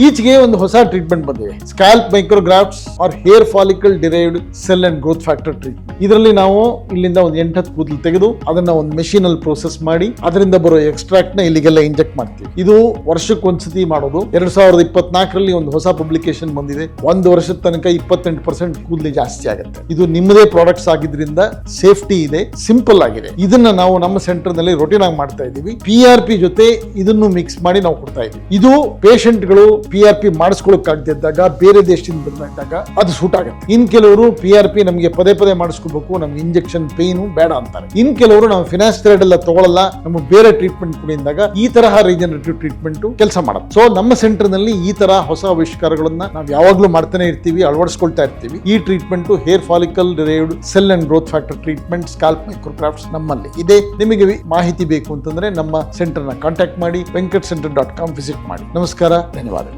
ಈಚೆಗೆ ಒಂದು ಹೊಸ ಟ್ರೀಟ್ಮೆಂಟ್ ಬಂದಿದೆ. Scalp micrografts or hair follicle derived cell and growth factor treatment ಇದರಲ್ಲಿ ನಾವು ಇಲ್ಲಿಂದ ಒಂದು ಎಂಟತ್ತು ಕೂದಲು ತೆಗೆದು ಅದನ್ನ ಒಂದು ಮೆಷಿನ್ ಅಲ್ಲಿ ಪ್ರೋಸೆಸ್ ಮಾಡಿ, ಅದರಿಂದ ಬರೋ ಎಕ್ಸ್ಟ್ರಾಕ್ಟ್ನ ಇಲ್ಲಿಗೆಲ್ಲ ಇಂಜೆಕ್ಟ್ ಮಾಡ್ತೀವಿ. ಇದು ವರ್ಷಕ್ಕೆ ಒಂದ್ಸತಿ ಮಾಡೋದು. ಎರಡ್ ಸಾವಿರದ ಇಪ್ಪತ್ನಾಲ್ಕರಲ್ಲಿ ಒಂದು ಹೊಸ ಪಬ್ಲಿಕೇಶನ್ ಬಂದಿದೆ. ಒಂದು ವರ್ಷದ ತನಕ ಇಪ್ಪತ್ತೆಂಟು ಪರ್ಸೆಂಟ್ ಕೂದಲು ಜಾಸ್ತಿ ಆಗುತ್ತೆ. ಇದು ನಿಮ್ಮದೇ ಪ್ರಾಡಕ್ಟ್ಸ್ ಆಗಿದ್ರಿಂದ ಸೇಫ್ಟಿ ಇದೆ ಸಿಂಪಲ್ ಆಗಿದೆ. ಇದನ್ನ ನಾವು ನಮ್ಮ ಸೆಂಟರ್ನಲ್ಲಿ ರೊಟೀನ್ ಆಗಿ ಮಾಡ್ತಾ ಇದೀವಿ ಪಿ ಆರ್ ಪಿ ಜೊತೆ ಇದನ್ನು ಮಿಕ್ಸ್ ಮಾಡಿ ನಾವು ಕೊಡ್ತಾ ಇದೀವಿ ಇದು ಪೇಷಂಟ್ಗಳು ಪಿ ಆರ್ ಪಿ ಮಾಡಿಸ್ಕೊಳಕ್ಕಾಗದಿದ್ದಾಗ ಬೇರೆ ದೇಶದಿಂದ ಬಂದಾಗ ಅದು ಸೂಟ್ ಆಗುತ್ತೆ. ಇನ್ ಕೆಲವರು ಪಿ ಆರ್ ಪಿ ನಮಗೆ ಪದೇ ಪದೇ ಮಾಡಿಸ್ಕೋಬೇಕು, ನಮ್ಗೆ ಇಂಜೆಕ್ಷನ್ ಪೇನು ಬೇಡ ಅಂತಾರೆ. ಇನ್ ಕೆಲವರು ನಾವು ಫಿನಾನ್ಸ್ ಎಲ್ಲ ತಗೊಳ್ಳಲ್ಲ ನಮಗೆ ಬೇರೆ ಟ್ರೀಟ್ಮೆಂಟ್ ಕೊಡಿ ಅಂದಾಗ ಈ ತರಹ ರೀಜನರೇಟಿವ್ ಟ್ರೀಟ್ಮೆಂಟ್ ಕೆಲಸ ಮಾಡುತ್ತೆ. ಸೊ ನಮ್ಮ ಸೆಂಟರ್ನಲ್ಲಿ ಈ ತರ ಹೊಸ ಆವಿಷ್ಕಾರಗಳನ್ನ ನಾವು ಯಾವಾಗಲೂ ಮಾಡ್ತಾನೆ ಇರ್ತೀವಿ, ಅಳವಡಿಸ್ಕೊಳ್ತಾ ಇರ್ತೀವಿ. ಈ treatment hair follicle derived cell and growth factor treatment scalp micrografts ನಮ್ಮಲ್ಲಿ ಇದೆ. ನಿಮಗೆ ಮಾಹಿತಿ ಬೇಕು ಅಂತಂದ್ರೆ ನಮ್ಮ ಸೆಂಟರ್ನ ಕಾಂಟ್ಯಾಕ್ಟ್ ಮಾಡಿ Venkat centre dot com visit ಮಾಡಿ. ನಮಸ್ಕಾರ, ಧನ್ಯವಾದಗಳು.